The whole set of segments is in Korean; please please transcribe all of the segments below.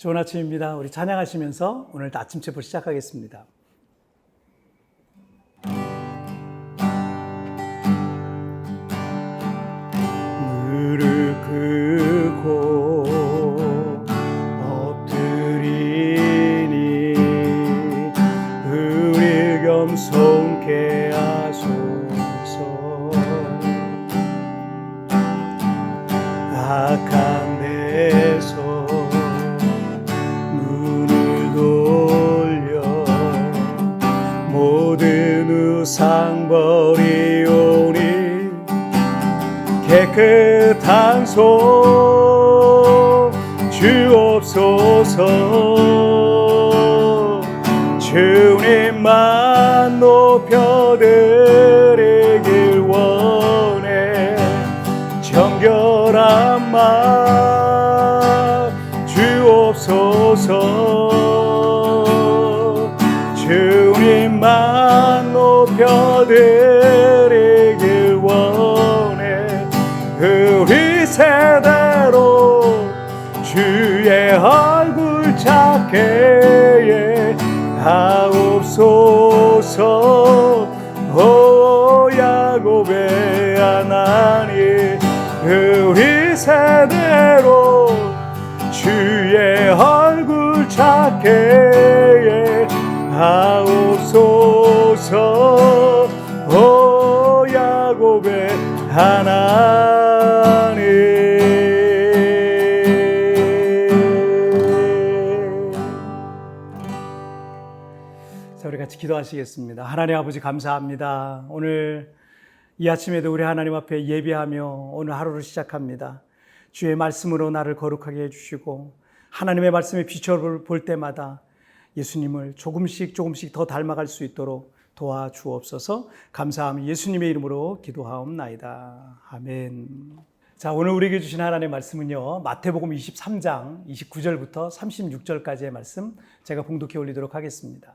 좋은 아침입니다. 우리 찬양하시면서 오늘 아침 제보 시작하겠습니다. 깨끗한 손 주옵소서. 주님만 높여드리길 원해. 정결한 마음 주옵소서. 주님만 높여드리길 하옵소서. 오 야곱의 하나님 우리 세대로 주의 얼굴 찾게 해 하옵소서. 오 야곱의 하나님 같이 기도하시겠습니다 하나님 아버지 감사합니다 오늘 이 아침에도 우리 하나님 앞에 예배하며 오늘 하루를 시작합니다 주의 말씀으로 나를 거룩하게 해주시고 하나님의 말씀에 비춰볼 때마다 예수님을 조금씩 조금씩 더 닮아갈 수 있도록 도와주옵소서 감사함 예수님의 이름으로 기도하옵나이다. 아멘. 자, 오늘 우리에게 주신 하나님의 말씀은요. 마태복음 23장 29절부터 36절까지의 말씀 제가 봉독해 올리도록 하겠습니다.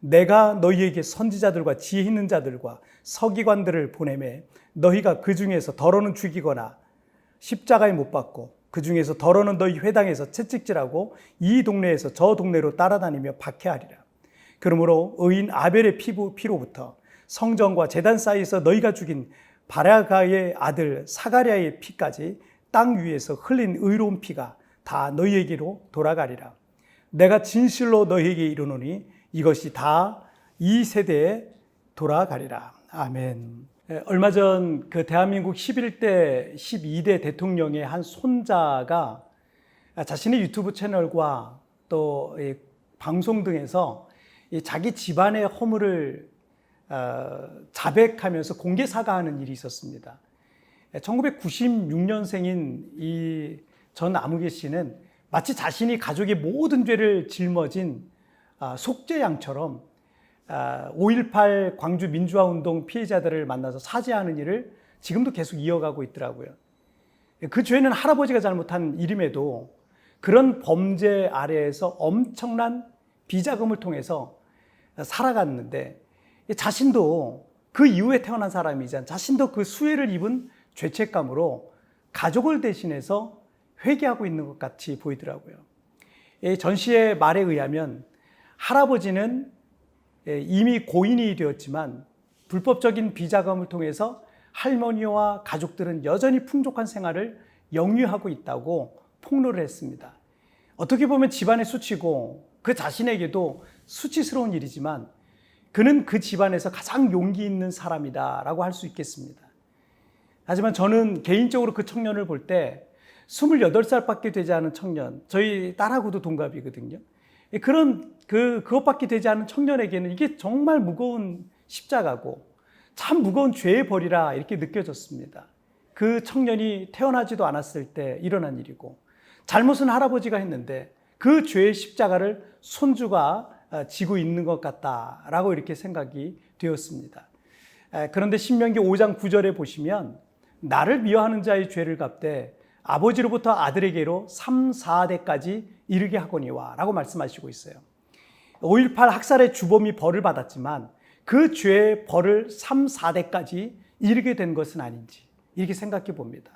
내가 너희에게 선지자들과 지혜 있는 자들과 서기관들을 보내매 너희가 그 중에서 더러는 죽이거나 십자가에 못 박고 그 중에서 더러는 너희 회당에서 채찍질하고 이 동네에서 저 동네로 따라다니며 박해하리라. 그러므로 의인 아벨의 피부 피로부터 성전과 제단 사이에서 너희가 죽인 바라가의 아들 사가랴의 피까지 땅 위에서 흘린 의로운 피가 다 너희에게로 돌아가리라. 내가 진실로 너희에게 이르노니 이것이 다 이 세대에 돌아가리라. 아멘. 에, 얼마 전 그 대한민국 11대, 12대 대통령의 한 손자가 자신의 유튜브 채널과 또이 방송 등에서 이 자기 집안의 허물을 어, 자백하면서 공개 사과하는 일이 있었습니다. 1996년생인 이 전 아무개 씨는 마치 자신이 가족의 모든 죄를 짊어진 아, 속죄양처럼 5.18 광주 민주화 운동 피해자들을 만나서 사죄하는 일을 지금도 계속 이어가고 있더라고요. 그 죄는 할아버지가 잘못한 일임에도 그런 범죄 아래에서 엄청난 비자금을 통해서 살아갔는데 자신도 그 이후에 태어난 사람이자 자신도 그 수혜를 입은 죄책감으로 가족을 대신해서 회개하고 있는 것 같이 보이더라고요. 이 전시의 말에 의하면 할아버지는 이미 고인이 되었지만 불법적인 비자금을 통해서 할머니와 가족들은 여전히 풍족한 생활을 영위하고 있다고 폭로를 했습니다. 어떻게 보면 집안의 수치고 그 자신에게도 수치스러운 일이지만 그는 그 집안에서 가장 용기 있는 사람이다라고 할 수 있겠습니다. 하지만 저는 개인적으로 그 청년을 볼 때 28살밖에 되지 않은 청년, 저희 딸하고도 동갑이거든요. 그런 그 그것밖에 되지 않은 청년에게는 이게 정말 무거운 십자가고 참 무거운 죄의 벌이라 이렇게 느껴졌습니다. 그 청년이 태어나지도 않았을 때 일어난 일이고 잘못은 할아버지가 했는데 그 죄의 십자가를 손주가 어, 지고 있는 것 같다라고 이렇게 생각이 되었습니다. 에, 그런데 신명기 5장 9절에 보시면 나를 미워하는 자의 죄를 갚되 아버지로부터 아들에게로 3, 4대까지 이르게 하거니와 라고 말씀하시고 있어요. 5.18 학살의 주범이 벌을 받았지만 그 죄의 벌을 3, 4대까지 이르게 된 것은 아닌지 이렇게 생각해 봅니다.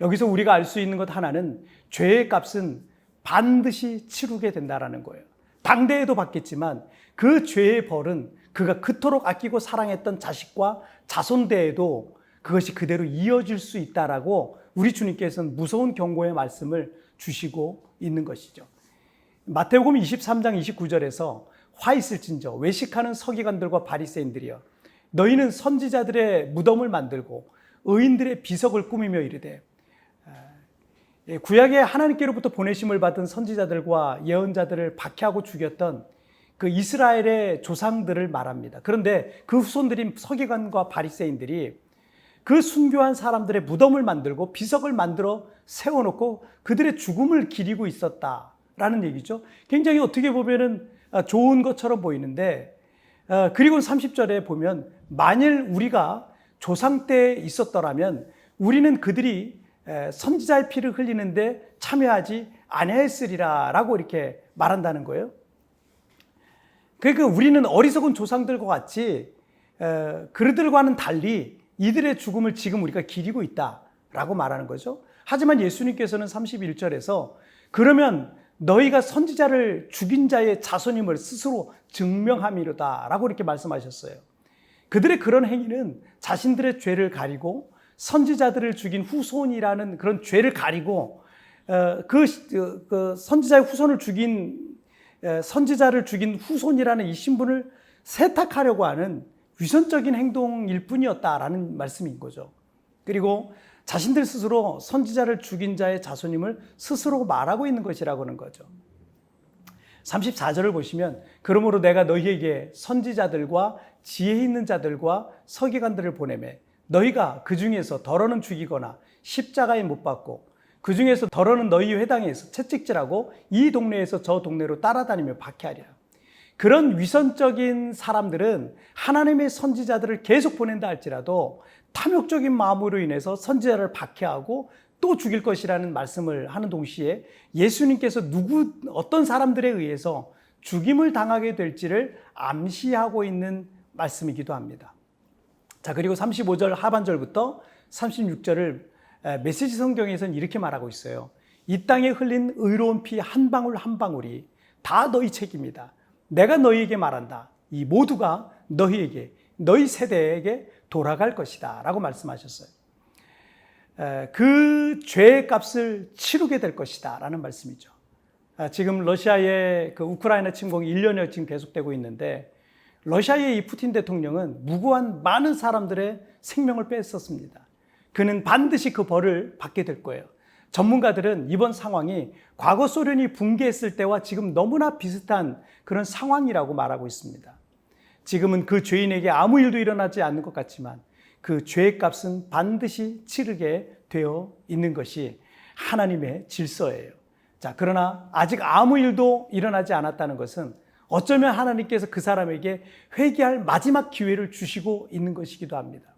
여기서 우리가 알 수 있는 것 하나는 죄의 값은 반드시 치르게 된다라는 거예요. 당대에도 받겠지만 그 죄의 벌은 그가 그토록 아끼고 사랑했던 자식과 자손대에도 그것이 그대로 이어질 수 있다라고 우리 주님께서는 무서운 경고의 말씀을 주시고 있는 것이죠. 마태복음 23장 29절에서 화 있을진저 외식하는 서기관들과 바리새인들이여 너희는 선지자들의 무덤을 만들고 의인들의 비석을 꾸미며 이르되 예, 구약에 하나님께로부터 보내심을 받은 선지자들과 예언자들을 박해하고 죽였던 그 이스라엘의 조상들을 말합니다. 그런데 그 후손들인 서기관과 바리새인들이 그 순교한 사람들의 무덤을 만들고 비석을 만들어 세워놓고 그들의 죽음을 기리고 있었다 라는 얘기죠. 굉장히 어떻게 보면은 아, 좋은 것처럼 보이는데 어, 그리고 30절에 보면 만일 우리가 조상 때 있었더라면 우리는 그들이 선지자의 피를 흘리는데 참여하지 아니했으리라 라고 이렇게 말한다는 거예요. 그러니까 우리는 어리석은 조상들과 같이 그들과는 달리 이들의 죽음을 지금 우리가 기리고 있다 라고 말하는 거죠. 하지만 예수님께서는 31절에서 그러면 너희가 선지자를 죽인 자의 자손임을 스스로 증명함이로다 라고 이렇게 말씀하셨어요. 그들의 그런 행위는 자신들의 죄를 가리고 선지자들을 죽인 후손이라는 그런 죄를 가리고 그, 그 선지자의 후손을 죽인 선지자를 죽인 후손이라는 이 신분을 세탁하려고 하는 위선적인 행동일 뿐이었다라는 말씀인 거죠. 그리고 자신들 스스로 선지자를 죽인 자의 자손임을 스스로 말하고 있는 것이라고 하는 거죠. 34절을 보시면 그러므로 내가 너희에게 선지자들과 지혜 있는 자들과 서기관들을 보내매 너희가 그 중에서 덜어는 죽이거나 십자가에 못 박고 그 중에서 덜어는 너희 회당에서 채찍질하고 이 동네에서 저 동네로 따라다니며 박해하리라. 그런 위선적인 사람들은 하나님의 선지자들을 계속 보낸다 할지라도 탐욕적인 마음으로 인해서 선지자를 박해하고 또 죽일 것이라는 말씀을 하는 동시에 예수님께서 누구 어떤 사람들에 의해서 죽임을 당하게 될지를 암시하고 있는 말씀이기도 합니다. 자, 그리고 35절 하반절부터 36절을 메시지 성경에서는 이렇게 말하고 있어요. 이 땅에 흘린 의로운 피 한 방울 한 방울이 다 너희 책임이다. 내가 너희에게 말한다. 이 모두가 너희에게, 너희 세대에게 돌아갈 것이다. 라고 말씀하셨어요. 그 죄의 값을 치르게 될 것이다. 라는 말씀이죠. 아, 지금 러시아의 그 우크라이나 침공이 1년여 지금 계속되고 있는데 러시아의 이 푸틴 대통령은 무고한 많은 사람들의 생명을 뺐었습니다. 그는 반드시 그 벌을 받게 될 거예요. 전문가들은 이번 상황이 과거 소련이 붕괴했을 때와 지금 너무나 비슷한 그런 상황이라고 말하고 있습니다. 지금은 그 죄인에게 아무 일도 일어나지 않는 것 같지만 그 죄의 값은 반드시 치르게 되어 있는 것이 하나님의 질서예요. 자, 그러나 아직 아무 일도 일어나지 않았다는 것은 어쩌면 하나님께서 그 사람에게 회개할 마지막 기회를 주시고 있는 것이기도 합니다.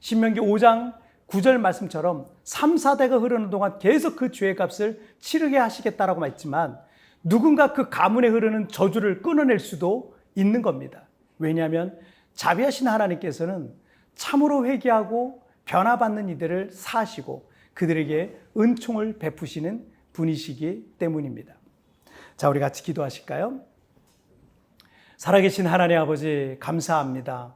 신명기 5장 9절 말씀처럼 3, 4대가 흐르는 동안 계속 그 죄의 값을 치르게 하시겠다라고 했지만 누군가 그 가문에 흐르는 저주를 끊어낼 수도 있는 겁니다. 왜냐하면 자비하신 하나님께서는 참으로 회개하고 변화받는 이들을 사시고 그들에게 은총을 베푸시는 분이시기 때문입니다. 자, 우리 같이 기도하실까요? 살아계신 하나님 아버지 감사합니다.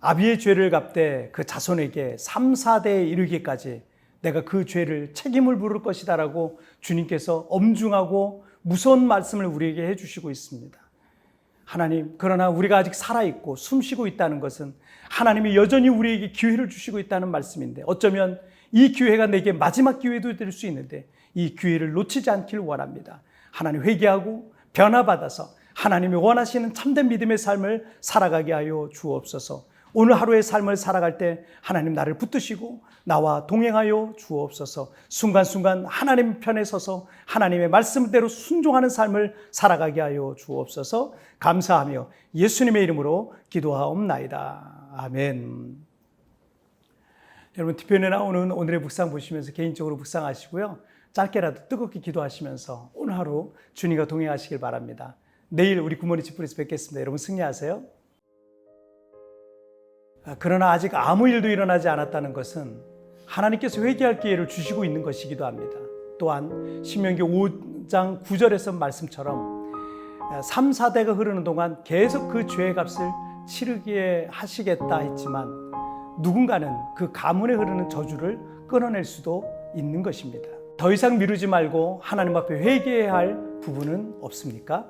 아비의 죄를 갚되 그 자손에게 3, 4대에 이르기까지 내가 그 죄를 책임을 물을 것이다라고 주님께서 엄중하고 무서운 말씀을 우리에게 해주시고 있습니다. 하나님, 그러나 우리가 아직 살아있고 숨 쉬고 있다는 것은 하나님이 여전히 우리에게 기회를 주시고 있다는 말씀인데 어쩌면 이 기회가 내게 마지막 기회도 될 수 있는데 이 기회를 놓치지 않길 원합니다. 하나님 회개하고 변화받아서 하나님이 원하시는 참된 믿음의 삶을 살아가게 하여 주옵소서. 오늘 하루의 삶을 살아갈 때 하나님 나를 붙드시고 나와 동행하여 주옵소서. 순간순간 하나님 편에 서서 하나님의 말씀대로 순종하는 삶을 살아가게 하여 주옵소서. 감사하며 예수님의 이름으로 기도하옵나이다. 아멘. 여러분 뒤편에 나오는 오늘의 묵상 보시면서 개인적으로 묵상하시고요. 짧게라도 뜨겁게 기도하시면서 오늘 하루 주님과 동행하시길 바랍니다. 내일 우리 굿모닝 집불에서 뵙겠습니다. 여러분 승리하세요. 아, 그러나 아직 아무 일도 일어나지 않았다는 것은 하나님께서 회개할 기회를 주시고 있는 것이기도 합니다. 또한 신명기 5장 9절에서 말씀처럼 3, 4대가 흐르는 동안 계속 그 죄의 값을 치르게 하시겠다 했지만 누군가는 그 가문에 흐르는 저주를 끊어낼 수도 있는 것입니다. 더 이상 미루지 말고 하나님 앞에 회개해야 할 부분은 없습니까?